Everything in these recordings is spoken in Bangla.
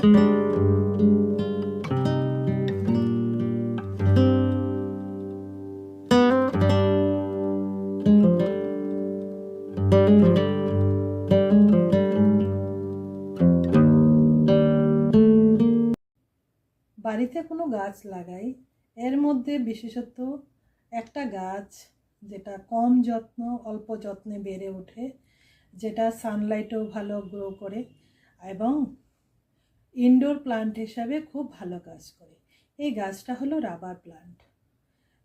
বাড়িতে কোনো গাছ লাগাই, এর মধ্যে বিশেষত একটা গাছ যেটা কম যত্ন, অল্প যত্নে বেড়ে ওঠে, যেটা সানলাইটেও ভালো গ্রো করে এবং ইনডোর প্লান্ট হিসাবে খুব ভালো কাজ করে। এই গাছটা হলো রাবার প্লান্ট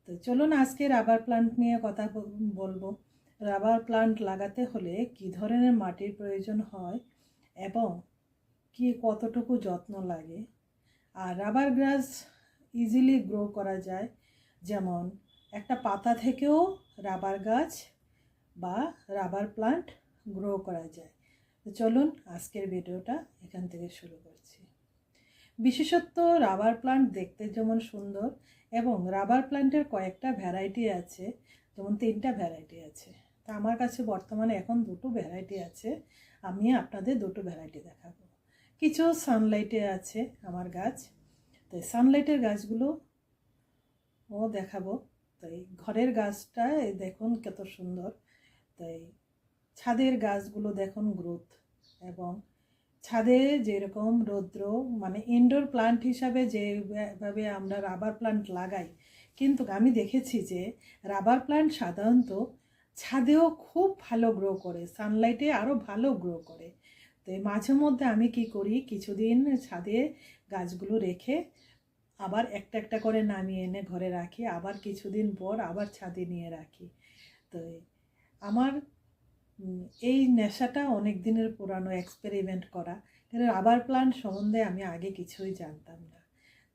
তো চলুন আজকে রাবার প্লান্ট নিয়ে কথা বলব। রাবার প্লান্ট লাগাতে হলে কী ধরনের মাটির প্রয়োজন হয় এবং কি কতটুকু যত্ন লাগে? আর রাবার গ্রাস ইজিলি গ্রো করা যায়। যেমন একটা পাতা থেকেও রাবার গাছ বা রাবার প্লান্ট গ্রো করা যায়। তো চলুন আজকের ভিডিওটা এখান থেকে শুরু করছি। বিশেষত রাবার প্লান্ট দেখতে যেমন সুন্দর এবং রাবার প্লান্টের কয়েকটা ভ্যারাইটি আছে, যেমন তিনটা ভ্যারাইটি আছে। তা আমার কাছে বর্তমানে এখন দুটো ভ্যারাইটি আছে, আমি আপনাদের দুটো ভ্যারাইটি দেখাবো। কিছু সানলাইটে আছে আমার গাছ তো সানলাইটের গাছগুলো ও দেখাবো। তাই ঘরের গাছটা দেখুন কত সুন্দর, তাই ছাদের গাছগুলো দেখুন গ্রোথ এবং ছাদে যেরকম রৌদ্র মানে ইনডোর প্লান্ট হিসাবে যেভাবে আমরা রাবার প্লান্ট লাগাই, কিন্তু আমি দেখেছি যে রাবার প্লান্ট সাধারণত ছাদেও খুব ভালো গ্রো করে সানলাইটে আরও ভালো গ্রো করে। তো এই মাঝে মধ্যে আমি কি করি, কিছুদিন ছাদে গাছগুলো রেখে আবার একটা একটা করে নামিয়ে এনে ঘরে রাখি, আবার কিছুদিন পর আবার ছাদে নিয়ে রাখি। তো আমার এই নেশাটা অনেক দিনের পুরানো এক্সপেরিমেন্ট করা। কিন্তু রাবার প্লান্ট সম্বন্ধে আমি আগে কিছুই জানতাম না।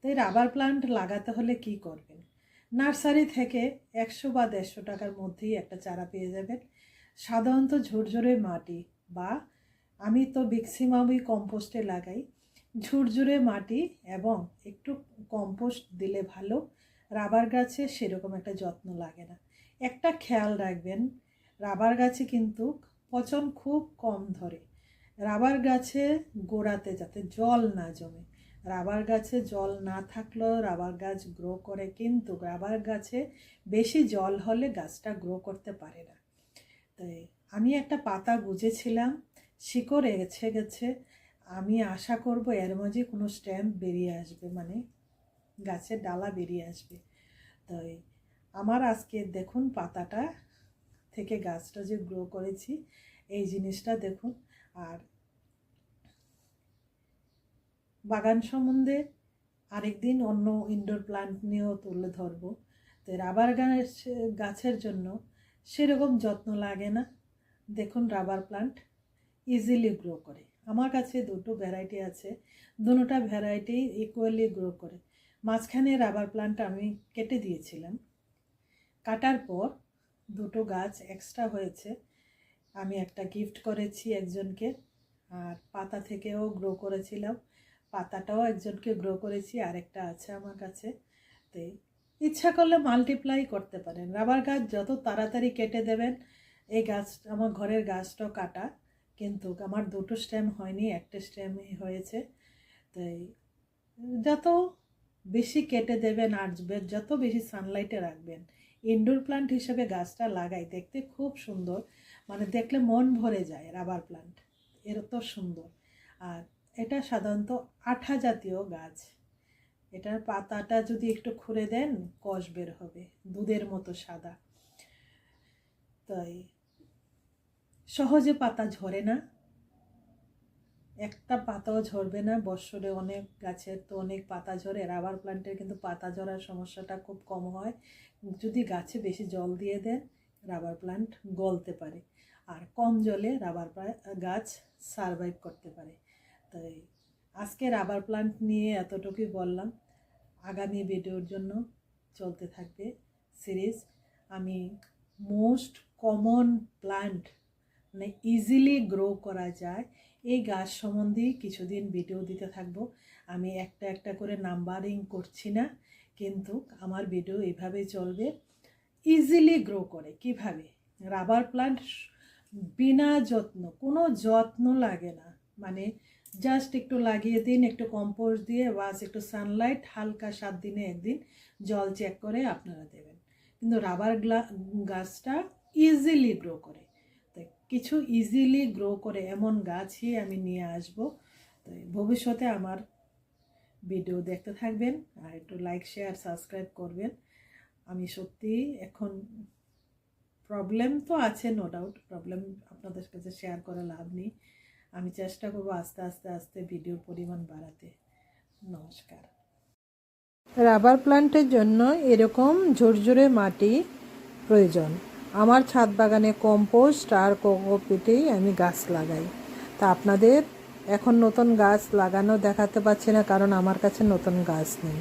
তো এই রাবার প্লান্ট লাগাতে হলে কি করবেন? নার্সারি থেকে একশো বা দেড়শো টাকার মধ্যেই একটা চারা পেয়ে যাবেন। সাধারণত ঝুরঝুরে মাটি বা আমি তো ম্যাক্সিমামই কম্পোস্টে লাগাই। ঝুরঝুরে মাটি এবং একটু কম্পোস্ট দিলে ভালো। রাবার গাছে সেরকম একটা যত্ন লাগে না। একটা খেয়াল রাখবেন রাবার গাছে কিন্তু পচন খুব কম ধরে। রাবার গাছে গোড়াতে যাতে জল না জমে। রাবার গাছে জল না থাকলেও রাবার গাছ গ্রো করে, কিন্তু রাবার গাছে বেশি জল হলে গাছটা গ্রো করতে পারে না। তাই আমি একটা পাতা বুঝেছিলাম শিকড় এসে গেছে। আমি আশা করব এর মাঝে কোনো স্ট্যাম্প বেরিয়ে আসবে মানে গাছের ডালা বেরিয়ে আসবে। তাই আমার আজকে দেখুন পাতাটা থেকে গাছটা যে গ্রো করেছি, এই জিনিসটা দেখুন। আর বাগান সম্বন্ধে আরেকদিন অন্য ইনডোর প্লান্ট নিয়েও তুলে ধরবো। তো রাবার গাছ, গাছের জন্য সেরকম যত্ন লাগে না। দেখুন রাবার প্লান্ট ইজিলি গ্রো করে। আমার কাছে দুটো ভ্যারাইটি আছে। দুটোটা ভ্যারাইটি ইকুয়ালি গ্রো করে। মাঝখানে রাবার প্লান্ট আমি কেটে দিয়েছিলাম। কাটার পর দুটো গাছ এক্সট্রা হয়েছে। আমি একটা গিফট করেছি একজনকে, আর পাতা থেকেও গ্রো করেছিলাম। পাতাটাও একজনকে গ্রো করেছি আর একটা আছে আমার কাছে। তো ইচ্ছা করলে মাল্টিপ্লাই করতে পারেন। রাবার গাছ যত তাড়াতাড়ি কেটে দেবেন, এই গাছ, আমার ঘরের গাছটাও কাটা, কিন্তু আমার দুটো স্ট্যাম হয়নি, একটা স্টেমই হয়েছে। তাই যত বেশি কেটে দেবেন আর যত বেশি সানলাইটে রাখবেন ইনডোর প্লান্ট হিসেবে গাছটা লাগাই, দেখতে খুব সুন্দর। মানে দেখলে মন ভরে যায় রাবার প্লান্ট, এর তো সুন্দর। আর এটা সাধারণত আঠা জাতীয় গাছ, এটার পাতাটা যদি একটু খুঁড়ে দেন, কষ বের হবে, দুধের মতো সাদা। তাই সহজে পাতা ঝরে না। একটা পাতাও ঝরবে না, বৎসরে অনেক গাছের তো অনেক পাতা ঝরে রাবার প্লান্টের কিন্তু পাতা ঝরার সমস্যাটা খুব কম হয়। যদি গাছে বেশি জল দিয়ে দেন রাবার প্লান্ট গলতে পারে। আর কম জলে রাবার গাছ সারভাইভ করতে পারে। তাই আজকে রাবার প্লান্ট নিয়ে এতটুকুই বললাম। আগামী ভিডিওর জন্য চলতে থাকবে সিরিজ আমি মোস্ট কমন প্লান্ট মানে ইজিলি গ্রো করা যায়। এই গাছ সম্বন্ধেই কিছুদিন ভিডিও দিতে থাকব। আমি একটা একটা করে নাম্বারিং করছি না, কিন্তু আমার ভিডিও এভাবেই চলবে। ইজিলি গ্রো করে। কীভাবে? রাবার প্লান্ট বিনা যত্ন, কোনো যত্ন লাগে না। মানে জাস্ট একটু লাগিয়ে দিন, একটু কম্পোস্ট দিয়ে বাস একটু সানলাইট হালকা সাত দিনে একদিন জল চেক করে আপনারা দেবেন। কিন্তু রাবার গাছটা ইজিলি গ্রো করে। কিছু ইজিলি গ্রো করে এমন গাছই আমি নিয়ে আসব। তাই ভবিষ্যতে আমার ভিডিও দেখতে থাকবেন আর একটু লাইক শেয়ার সাবস্ক্রাইব করবেন। আমি সত্যি এখন প্রবলেম তো আছে নো ডাউট প্রবলেম আপনাদের কাছে শেয়ার করে লাভ নেই। আমি চেষ্টা করব আস্তে আস্তে আস্তে ভিডিওর পরিমাণ বাড়াতে। নমস্কার। রাবার প্ল্যান্টের জন্য এরকম ঝুরঝুরে মাটি প্রয়োজন। আমার ছাদ বাগানে কম্পোস্ট আর কোকোপিটেই আমি গাছ লাগাই। তা আপনাদের এখন নতুন গাছ লাগানো দেখাতে পাচ্ছি না, কারণ আমার কাছে নতুন গাছ নেই।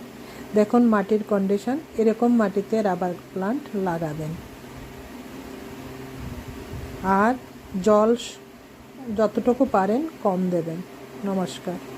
দেখুন মাটির কন্ডিশন এরকম মাটিতে রাবার প্লান্ট লাগাবেন। আর জল যতটুকু পারেন কম দেবেন। নমস্কার।